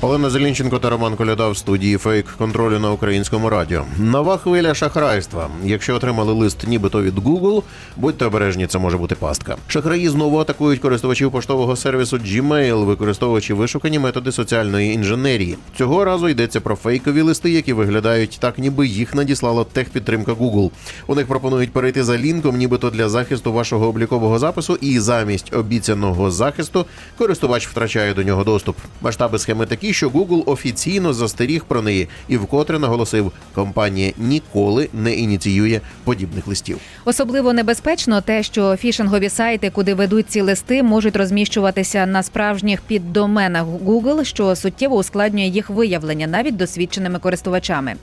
Олена Зелінченко та Роман Коляда в студії фейк контролю на українському радіо. Нова хвиля шахрайства. Якщо отримали лист, нібито від Google, будьте обережні, це може бути пастка. Шахраї знову атакують користувачів поштового сервісу Gmail, використовуючи вишукані методи соціальної інженерії. Цього разу йдеться про фейкові листи, які виглядають так, ніби їх надіслала техпідтримка Google. У них пропонують перейти за лінком, нібито для захисту вашого облікового запису, і замість обіцяного захисту користувач втрачає до нього доступ. Масштаби схеми такі, що Google офіційно застеріг про неї і вкотре наголосив, компанія ніколи не ініціює подібних листів. Особливо небезпечно те, що фішингові сайти, куди ведуть ці листи, можуть розміщуватися на справжніх піддоменах Google, що суттєво ускладнює їх виявлення навіть досвідченими користувачами.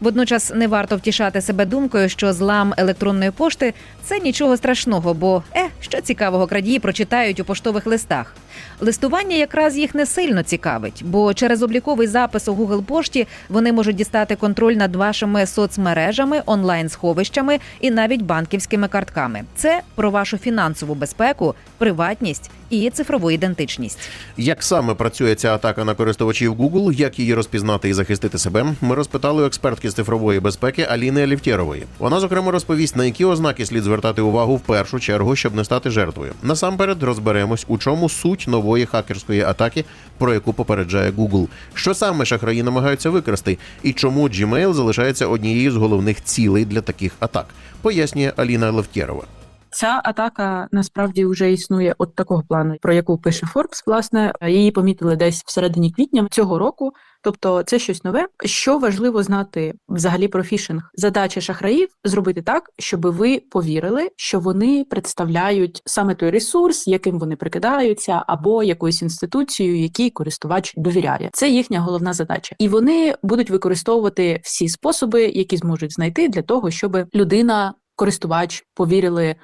Водночас не варто втішати себе думкою, що злам електронної пошти це нічого страшного, бо е, що цікавого крадії прочитають у поштових листах. Листування якраз їх не сильно цікавить, бо через обліковий запис у Google пошті вони можуть дістати контроль над вашими соцмережами, онлайн-сховищами і навіть банківськими картками. Це про вашу фінансову безпеку, приватність і цифрову ідентичність. Як саме працює ця атака на користувачів Google, як її розпізнати і захистити себе, ми розпитали у експертки з цифрової безпеки Аліни Алівтєрової. Вона зокрема розповість, на які ознаки слід звертати увагу в першу чергу, щоб не стати жертвою. Насамперед розберемось, у чому суть нової хакерської атаки, про яку попереджає Google. Що саме шахраї намагаються викрасти, і чому Gmail залишається однією з головних цілей для таких атак, пояснює Аліна Левтєрова. Ця атака насправді вже існує от такого плану, про яку пише Forbes, Власне, її помітили десь в середині квітня цього року. Тобто, це щось нове. Що важливо знати взагалі про фішинг? Задача шахраїв зробити так, щоб ви повірили, що вони представляють саме той ресурс, яким вони прикидаються, або якоюсь інституцією, якій користувач довіряє. Це їхня головна задача, і вони будуть використовувати всі способи, які зможуть знайти для того, щоб людина, користувач повірили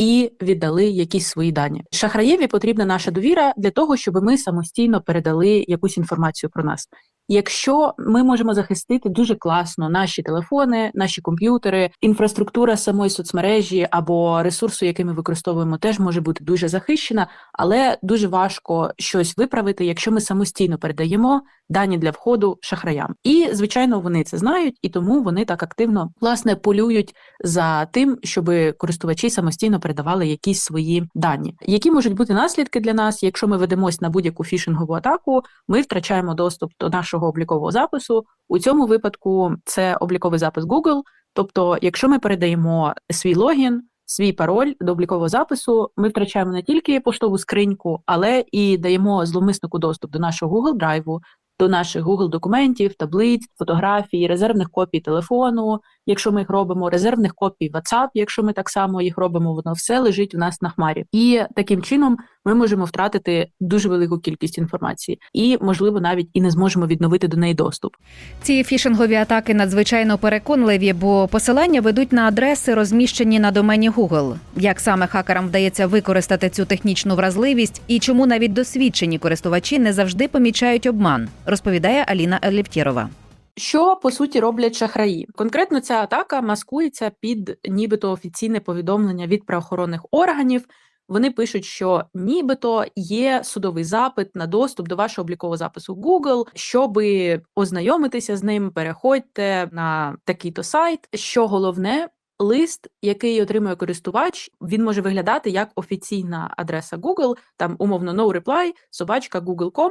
і віддали якісь свої дані. Шахраєві потрібна наша довіра для того, щоб ми самостійно передали якусь інформацію про нас. Якщо ми можемо захистити дуже класно наші телефони, наші комп'ютери, інфраструктура самої соцмережі або ресурсу, який ми використовуємо, теж може бути дуже захищена, але дуже важко щось виправити, якщо ми самостійно передаємо дані для входу шахраям. І звичайно, вони це знають, і тому вони так активно власне полюють за тим, щоб користувачі самостійно передавали якісь свої дані. Які можуть бути наслідки для нас, якщо ми ведемось на будь-яку фішингову атаку, ми втрачаємо доступ до нашого облікового запису. У цьому випадку це обліковий запис Google. Тобто, якщо ми передаємо свій логін, свій пароль до облікового запису, ми втрачаємо не тільки поштову скриньку, але і даємо зловмиснику доступ до нашого Google драйву, до наших Google документів, таблиць, фотографій, резервних копій телефону, якщо ми їх робимо, резервних копій WhatsApp, якщо ми так само їх робимо, воно все лежить у нас на хмарі. І таким чином ми можемо втратити дуже велику кількість інформації, і можливо навіть і не зможемо відновити до неї доступ. Ці фішингові атаки надзвичайно переконливі, бо посилання ведуть на адреси, розміщені на домені Google. Як саме хакерам вдається використати цю технічну вразливість, і чому навіть досвідчені користувачі не завжди помічають обман, розповідає Аліна Еліфтєрова. Що по суті роблять шахраї? Конкретно ця атака маскується під нібито офіційне повідомлення від правоохоронних органів. Вони пишуть, що нібито є судовий запит на доступ до вашого облікового запису Google, щоб ознайомитися з ним, переходьте на такий-то сайт. Що головне, лист, який отримує користувач, він може виглядати як офіційна адреса Google, там умовно no reply, собачка google.com.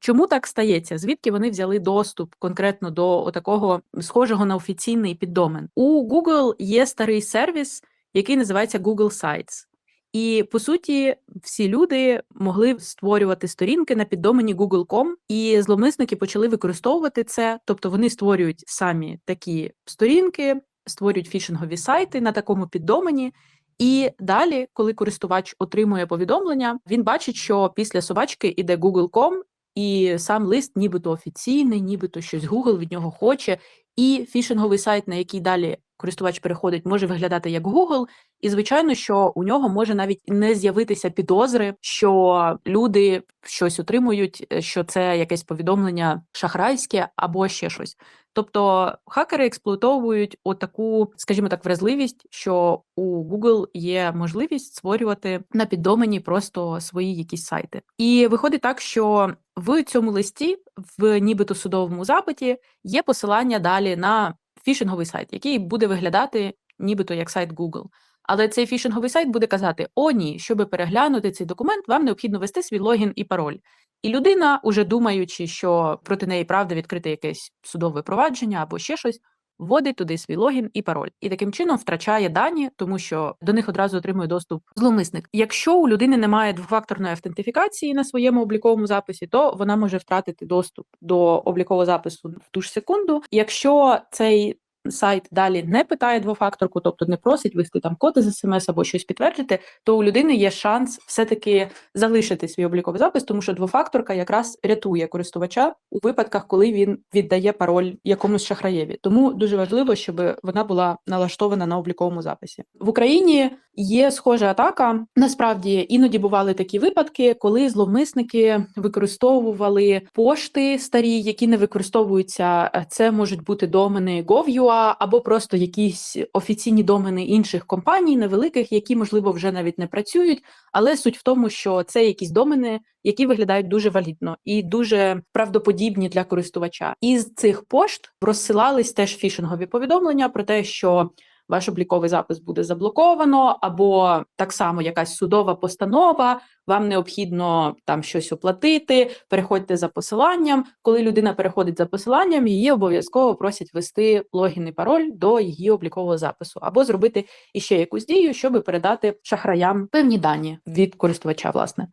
Чому так стається? Звідки вони взяли доступ конкретно до такого схожого на офіційний піддомен? У Google є старий сервіс, який називається Google Sites. І по суті, всі люди могли створювати сторінки на піддомені Google.com, і зловмисники почали використовувати це. Тобто вони створюють самі такі сторінки, створюють фішингові сайти на такому піддомені. І далі, коли користувач отримує повідомлення, він бачить, що після собачки іде Google.com, і сам лист, нібито офіційний, нібито щось Google від нього хоче. І фішинговий сайт, на який далі користувач переходить, може виглядати як Google. І звичайно, що у нього може навіть не з'явитися підозри, що люди щось отримують, що це якесь повідомлення шахрайське або ще щось. Тобто хакери експлуатовують отаку, скажімо так, вразливість, що у Google є можливість створювати на піддомені просто свої якісь сайти. І виходить так, що в цьому листі, в нібито судовому запиті, є посилання далі на фішинговий сайт, який буде виглядати нібито як сайт Google. Але цей фішинговий сайт буде казати: О, ні, щоб переглянути цей документ, вам необхідно ввести свій логін і пароль. І людина, уже думаючи, що проти неї правда відкрите якесь судове провадження або ще щось, вводить туди свій логін і пароль, і таким чином втрачає дані, тому що до них одразу отримує доступ зловмисник. Якщо у людини немає двофакторної автентифікації на своєму обліковому записі, то вона може втратити доступ до облікового запису в ту ж секунду. Якщо цей сайт далі не питає двофакторку, тобто не просить вести там код з смс або щось підтвердити, то у людини є шанс все-таки залишити свій обліковий запис, тому що двофакторка якраз рятує користувача у випадках, коли він віддає пароль якомусь шахраєві. Тому дуже важливо, щоб вона була налаштована на обліковому записі. В Україні є схожа атака. Насправді іноді бували такі випадки, коли зловмисники використовували пошти старі, які не використовуються. Це можуть бути домени Gov.ua або просто якісь офіційні домени інших компаній, невеликих, які можливо вже навіть не працюють. Але суть в тому, що це якісь домени, які виглядають дуже валідно і дуже правдоподібні для користувача. Із цих пошт розсилались теж фішингові повідомлення про те, що ваш обліковий запис буде заблоковано, або так само якась судова постанова. Вам необхідно там щось оплатити. Переходьте за посиланням. Коли людина переходить за посиланням, її обов'язково просять ввести логін і пароль до її облікового запису, або зробити іще якусь дію, щоб передати шахраям певні дані від користувача. Власне.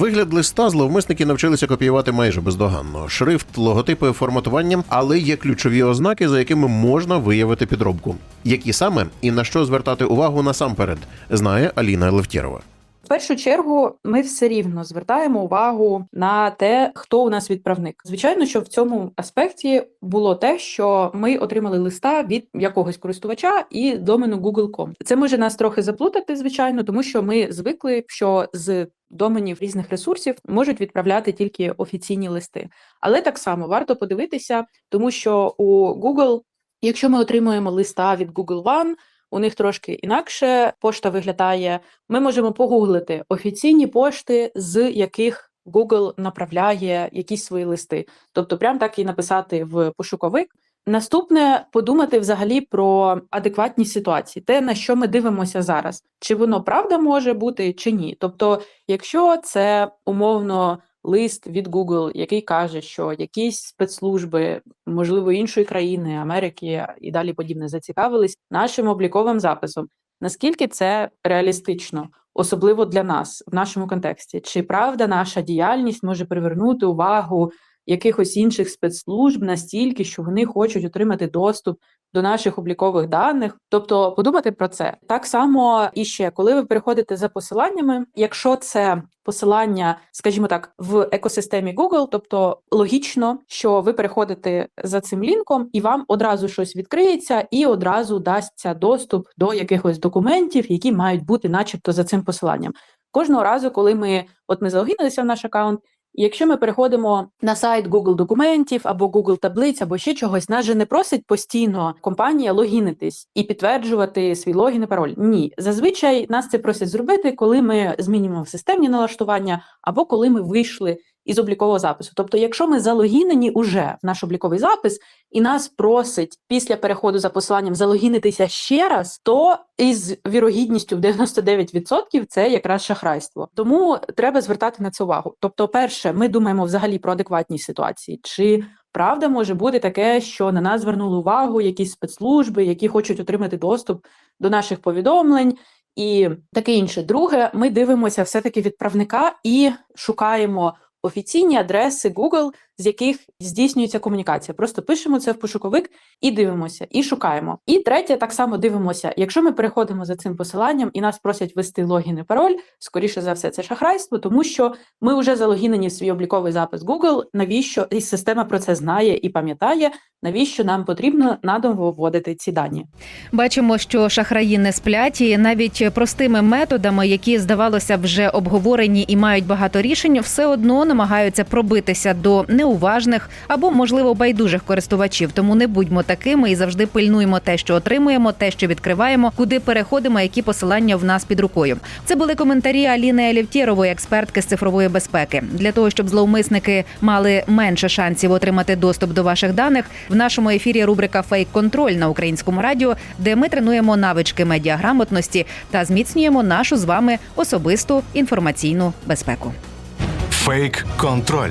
Вигляд листа зловмисники навчилися копіювати майже бездоганно. Шрифт, логотипи, форматування, але є ключові ознаки, за якими можна виявити підробку. Які саме і на що звертати увагу насамперед, знає Аліна Левтєрова. Першу чергу ми все рівно звертаємо увагу на те, хто у нас відправник. Звичайно, що в цьому аспекті було те, що ми отримали листа від якогось користувача і домену Google.com. Це може нас трохи заплутати, звичайно, тому що ми звикли, що з доменів різних ресурсів можуть відправляти тільки офіційні листи. Але так само варто подивитися, тому що у Google, якщо ми отримуємо листа від Google One, у них трошки інакше пошта виглядає. Ми можемо погуглити офіційні пошти, з яких Google направляє якісь свої листи. Тобто, прям так і написати в пошуковик. Наступне подумати взагалі про адекватність ситуації, те на що ми дивимося зараз, чи воно правда може бути, чи ні. Тобто, якщо це умовно лист від Google, який каже, що якісь спецслужби, можливо, іншої країни, Америки і далі подібне, зацікавились нашим обліковим записом. Наскільки це реалістично, особливо для нас в нашому контексті? Чи правда наша діяльність може привернути увагу якихось інших спецслужб настільки, що вони хочуть отримати доступ до наших облікових даних? Тобто подумати про це так само і ще коли ви переходите за посиланнями, якщо це посилання, скажімо так, в екосистемі Google, тобто логічно, що ви переходите за цим лінком, і вам одразу щось відкриється, і одразу дасться доступ до якихось документів, які мають бути, начебто, за цим посиланням. Кожного разу, коли ми от ми залогінилися в наш аккаунт, якщо ми переходимо на сайт Google документів або Google таблиць, або ще чогось, нас же не просить постійно компанія логінитись і підтверджувати свій логін і пароль. Ні, зазвичай нас це просять зробити, коли ми змінюємо системні налаштування, або коли ми вийшли із облікового запису. Тобто, якщо ми залогінені уже в наш обліковий запис, і нас просить після переходу за посиланням залогінитися ще раз, то із вірогідністю в 99% це якраз шахрайство. Тому треба звертати на це увагу. Тобто, перше, ми думаємо взагалі про адекватність ситуації, чи правда може бути таке, що на нас звернули увагу якісь спецслужби, які хочуть отримати доступ до наших повідомлень. І таке інше. Друге, ми дивимося все-таки відправника і шукаємо офіційні адреси Google, з яких здійснюється комунікація. Просто пишемо це в пошуковик і дивимося, і шукаємо. І третє, так само дивимося, якщо ми переходимо за цим посиланням і нас просять ввести логін і пароль, скоріше за все, це шахрайство, тому що ми вже залогінені в свій обліковий запис Google. Навіщо і система про це знає і пам'ятає, навіщо нам потрібно надовго вводити ці дані? Бачимо, що шахраї не сплять, і навіть простими методами, які здавалося вже обговорені і мають багато рішень, все одно намагаються пробитися до необхідних неуважних або, можливо, байдужих користувачів. Тому не будьмо такими і завжди пильнуємо те, що отримуємо, те, що відкриваємо, куди переходимо, які посилання в нас під рукою. Це були коментарі Аліни Алівтєрової, експертки з цифрової безпеки. Для того щоб зловмисники мали менше шансів отримати доступ до ваших даних. В нашому ефірі рубрика Фейк контроль на українському радіо, де ми тренуємо навички медіаграмотності та зміцнюємо нашу з вами особисту інформаційну безпеку. Фейк контроль.